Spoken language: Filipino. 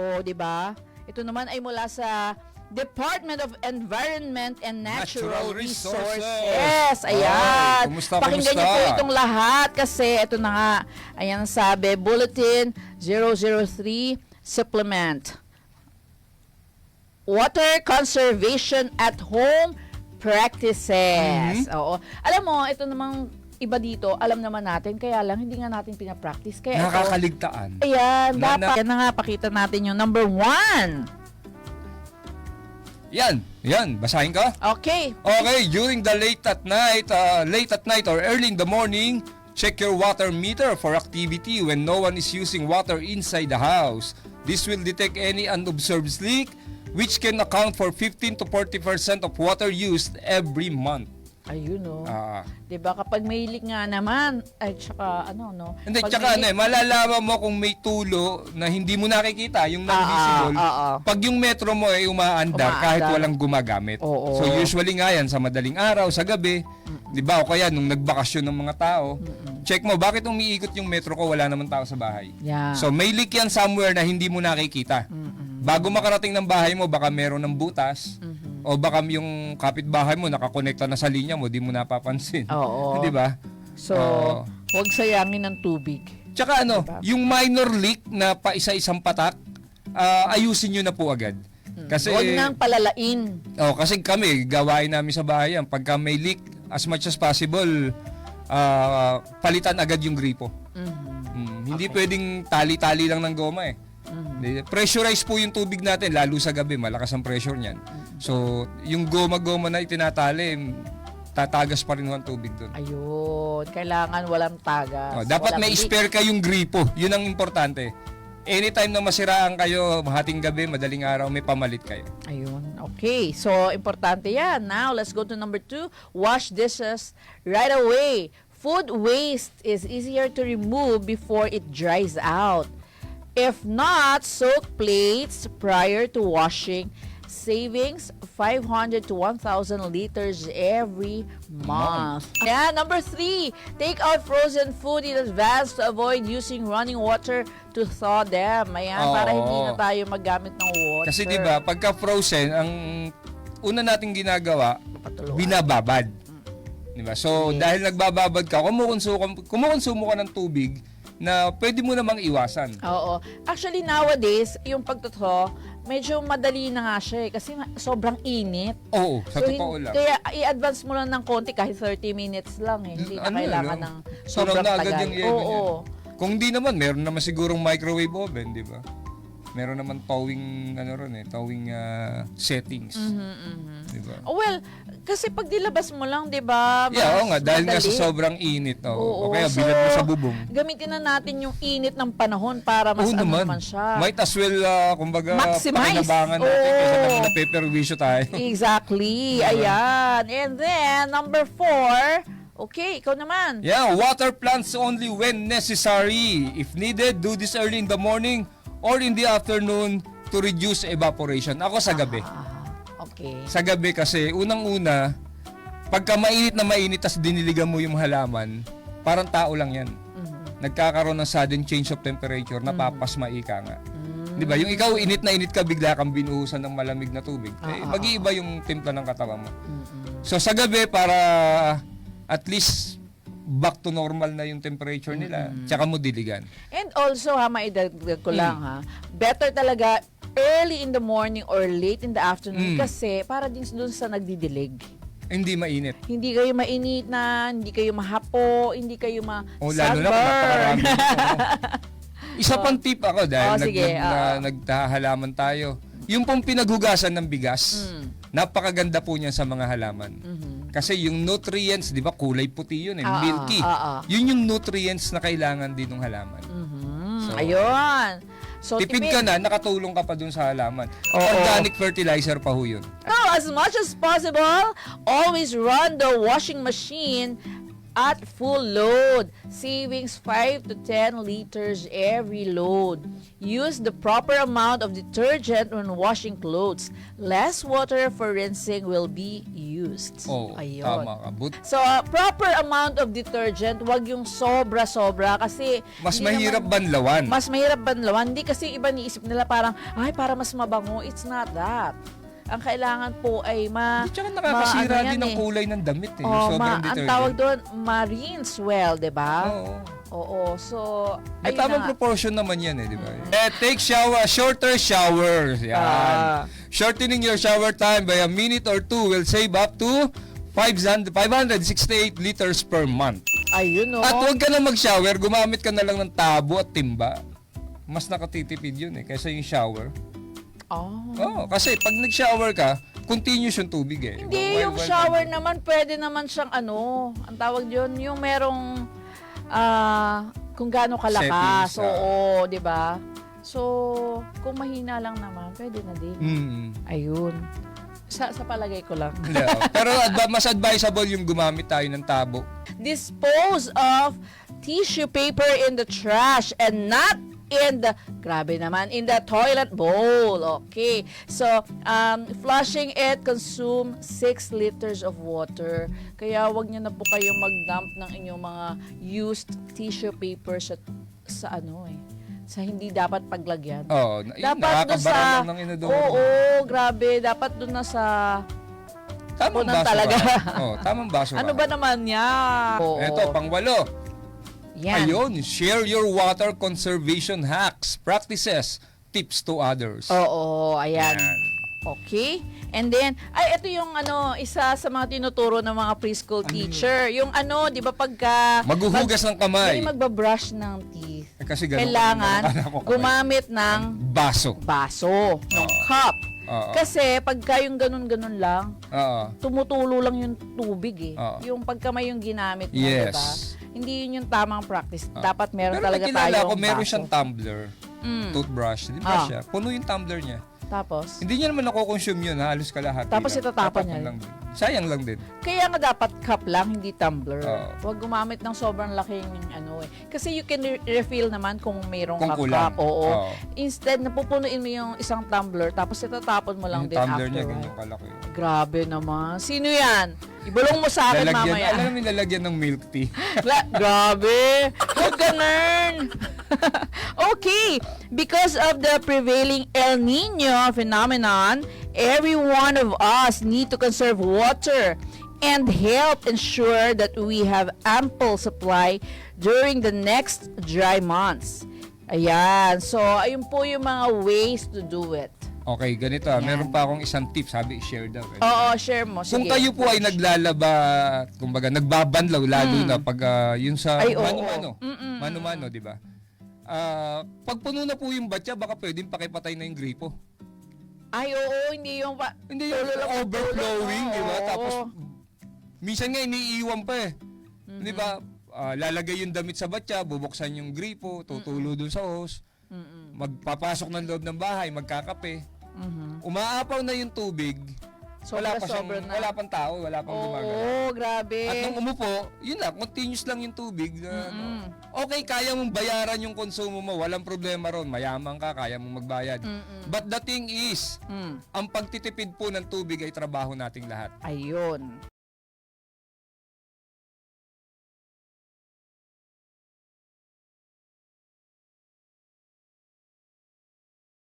O, di ba? Ito naman ay mula sa Department of Environment and Natural, Natural Resources. Resources. Ayan. Ay, kumusta, Pakinggan kumusta? niyo po itong lahat kasi ito na nga. Ayan sabi, Bulletin 003 Supplement. Water Conservation at Home Practices. Mhm. Oo. Alam mo, ito namang iba dito, alam naman natin, kaya lang hindi nga natin pinapractice. Kaya ito, Nakakaligtaan. Ayan, Na- dapat. Yan na nga, pakita natin yung number one. Yan, yan, basahin ka. Okay. Okay, during the late at night, uh, late at night or early in the morning, check your water meter for activity when no one is using water inside the house. This will detect any unobserved leak which can account for 15 to 40% of water used every month. Ayun, no. Ah. 'Di ba kapag may leak nga naman, ay tsaka ano, no. Hindi, Pag tsaka may ano eh, malalaman mo kung may tulo na hindi mo nakikita, yung Ah, non-visible. ah, ah. Pag yung metro mo ay umaandar, Umaandar. kahit walang gumagamit. Oo. So usually nga yan sa madaling araw, sa gabi, di ba? O kaya nung nagbakasyon ng mga tao, check mo, bakit umiikot yung metro ko, wala naman tao sa bahay. Yeah. So may leak yan somewhere na hindi mo nakikita. Bago makarating ng bahay mo, baka meron ng butas. O baka yung kapitbahay mo nakakonekta na sa linya mo, di mo napapansin. Oo. di ba? So, Oo. huwag sayangin ng tubig. Tsaka ano, Diba? yung minor leak na pa isa-isang patak, ah, ayusin nyo na po agad. Kasi Huwag nang palalain. oh, kasi kami gawain namin sa bahay yan. Pagka may leak, as much as possible, ah, palitan agad yung gripo. Mhm. Mm, hindi pwedeng tali-tali lang ng goma eh. Di- Pressurize po yung tubig natin, lalo sa gabi, malakas ang pressure niyan. So, yung goma-goma na itinatali, tatagas pa rin ang tubig doon. Ayun, kailangan walang tagas. Oh, dapat walang may leak. spare kayong gripo. Yun ang importante. Anytime na masiraan kayo, hating gabi, madaling araw, may pamalit kayo. Ayun. Okay. So, importante yan. Now, let's go to number two. Wash dishes right away. Food waste is easier to remove before it dries out. If not, soak plates prior to washing. Savings 500 to 1,000 liters every month. Yeah, number three, take out frozen food in advance to avoid using running water to thaw them. Ayan, para Oo. hindi na tayo maggamit ng water. Kasi 'di ba, pagka frozen, ang una nating ginagawa, Patuluan. binababad. 'Di ba? So, Yes. dahil nagbababad ka, kumukonsumo, kumukonsumo ka ng tubig na pwede mo namang iwasan. Oo. Actually, nowadays, yung pagtotoo, medyo madali na nga siya eh, kasi sobrang init. Oo, sa So, totoo lang. Kaya i-advance mo lang ng konti kahit 30 minutes lang eh. Hindi na Ano, kailangan ano? ng sobrang tagal. niya. Oo. Kung di naman, meron naman sigurong microwave oven, di ba? Meron naman towing, ano ron eh, towing ah, settings. Mhm, mhm. Di ba? Oh, well, kasi pag dilabas mo lang, di ba? Yeah, oo nga, dahil nga sa sobrang init. Oh. Oo, o kaya so, bilad mo sa bubong. Gamitin na natin yung init ng panahon para mas Oo ano naman. naman siya. Might as well, ah, kumbaga, Maximize. natin Oo. kaysa naman napeperwisyo tayo. Exactly. Ayan. And then, number four, okay, ikaw naman. Yeah, water plants only when necessary. If needed, do this early in the morning or in the afternoon to reduce evaporation. Ako sa gabi. Ah, okay. Sa gabi kasi, unang-una, pagka mainit na mainit tas diniligan mo yung halaman, parang tao lang yan. Mhm. Nagkakaroon ng sudden change of temperature, Mm. napapasma ika nga. Di ba? Yung ikaw init na init ka, bigla kang binuhusan ng malamig na tubig. eh, Ah, ah, mag-iiba yung timpla ng katawan mo. Mm-mm. So sa gabi para at least back to normal na yung temperature nila, tsaka mo diligan. And also, ha, maidagdag ko Mm. lang, ha, better talaga early in the morning or late in the afternoon Mm. kasi para din dun sa nagdidilig. Hindi mainit. Hindi kayo mainit na, hindi kayo mahapo, hindi kayo ma O lalo na kung napakarami. Isa pang tip ako dahil Oh, nag, sige, nag, na, oo. nagtahalaman tayo. Yung pong pinaghugasan ng bigas, Mm. napakaganda po niya sa mga halaman. Mhm. Kasi yung nutrients, di ba, kulay puti yun eh, Ah, milky. ah, ah. Yun yung nutrients na kailangan din ng halaman. Mhm. So, Ayun. So, Tipid ka na, nakatulong ka pa dun sa halaman. Oo. Organic fertilizer pa ho yun. Now, as much as possible, always run the washing machine at full load. Savings 5 to 10 liters every load. Use the proper amount of detergent when washing clothes. Less water for rinsing will be used. Oh, Ayun. tama ka. But So, uh, proper amount of detergent, wag yung sobra-sobra kasi mas hindi mahirap naman- banlawan. mas mahirap banlawan. Hindi kasi iba niisip nila parang, ay, para mas mabango. It's not that. Ang kailangan po ay ma... Di, tsaka nakakasira ma- ano din ng eh. kulay ng damit eh. Oh, sobrang ma, ang tawag doon, marine swell, di ba? Oo. Oo. So, May tamang na proportion naman yan eh, di ba? Eh, take shower, shorter showers. Yan. Ah. Shortening your shower time by a minute or two will save up to 500 568 liters per month. Ayun, no? At huwag ka na mag-shower, gumamit ka na lang ng tabo at timba. Mas nakatitipid yun eh, kaysa yung shower. Oh. Oo, kasi pag nag-shower ka, continuous yung tubig eh. Hindi, While- yung while- shower naman, pwede naman siyang ano, ang tawag yun, yung merong, ah, kung gaano kalakas. Settings, ah. Oo, di ba? So, kung mahina lang naman, pwede na din. Mm. Ayun. Sa, sa palagay ko lang. Hindi, oh. Pero adva- mas advisable yung gumamit tayo ng tabo. Dispose of tissue paper in the trash and not in the, grabe naman, in the toilet bowl. Okay. So, um, flushing it consume 6 liters of water. Kaya wag niyo na po kayong mag-dump ng inyong mga used tissue paper sa, sa ano eh, sa hindi dapat paglagyan. Oo, na, Dapat doon sa, ng inodoro. oo, grabe, dapat doon na sa, tamang baso talaga. ka. Oo, tamang baso ano ba naman yan? Oo. Ito, pangwalo. Yan. Ayun, share your water conservation hacks, practices, tips to others. Oo, ayan. Yan. Okay? And then, ay, ito yung ano, isa sa mga tinuturo ng mga preschool teacher. Yung ano, di ba pagka... Maghuhugas ng kamay. Hindi magbabrush ng teeth. Eh, Kasi ganun- Kailangan ganun gumamit ng Baso. baso, ng cup. Oo. Kasi pagka yung ganun-ganun lang, Oo. tumutulo lang yung tubig eh. Oo. Yung pagkamay yung ginamit mo, Yes. di ba? Hindi yun yung tamang practice. Dapat meron Pero talaga nakilala tayong ko, meron baso. siyang tumbler, Mm. toothbrush, di Ah. ba siya? Puno yung tumbler niya. Tapos? Hindi niya naman nakoconsume yun, halos kalahati Tapos lang. itatapon Tatapon niya. lang din. Sayang lang din. Kaya nga dapat cup lang, hindi tumbler. Oo. Huwag gumamit ng sobrang laking ano eh. Kasi you can re- refill naman kung mayroong Kung ka kulang. cup. Oo. Oo. Instead, napupunuin mo yung isang tumbler, tapos itatapon mo lang Yung din tumbler after. niya, ganyan kalaki. Grabe naman. Sino yan? Ibulong mo sa akin Lalagyan, mamaya. alam mo yung lalagyan ng milk tea. Gra- grabe. Huwag ganun. okay. Because of the prevailing El Nino phenomenon, every one of us need to conserve water and help ensure that we have ample supply during the next dry months. Ayan. So, ayun po yung mga ways to do it. Okay, ganito ah. Yan. Meron pa akong isang tip, sabi i-share daw. eh. Oo, share mo. Kung Sige. kayo po ay naglalaba, kumbaga nagbabanlaw lalo na pag ah, yun sa. Ay, oo. mano-mano. Mm-mm. Mano-mano, di ba? Ah, pag puno na po yung batya, baka pwedeng pakipatay na yung gripo. Ay, oo, hindi yung... Pa- Hindi yung overflowing, di ba? Oo. Tapos, minsan nga iniiwan pa eh. Di ba? Ah, lalagay yung damit sa batya, bubuksan yung gripo, tutulo dun sa hose, Mm-mm. magpapasok ng loob ng bahay, magkakape. Mhm. Umaapaw na yung tubig, wala pa siyang, Sobra-sobra na. wala pang tao, wala pang gumagalaw. Oo, grabe. At nung umupo, yun lang, continuous lang yung tubig. na, ano. Mm-mm. Okay, kaya mong bayaran yung konsumo mo, walang problema ron. Mayaman ka, kaya mong magbayad. Mm-mm. But the thing is, Mm. ang pagtitipid po ng tubig ay trabaho nating lahat. Ayun.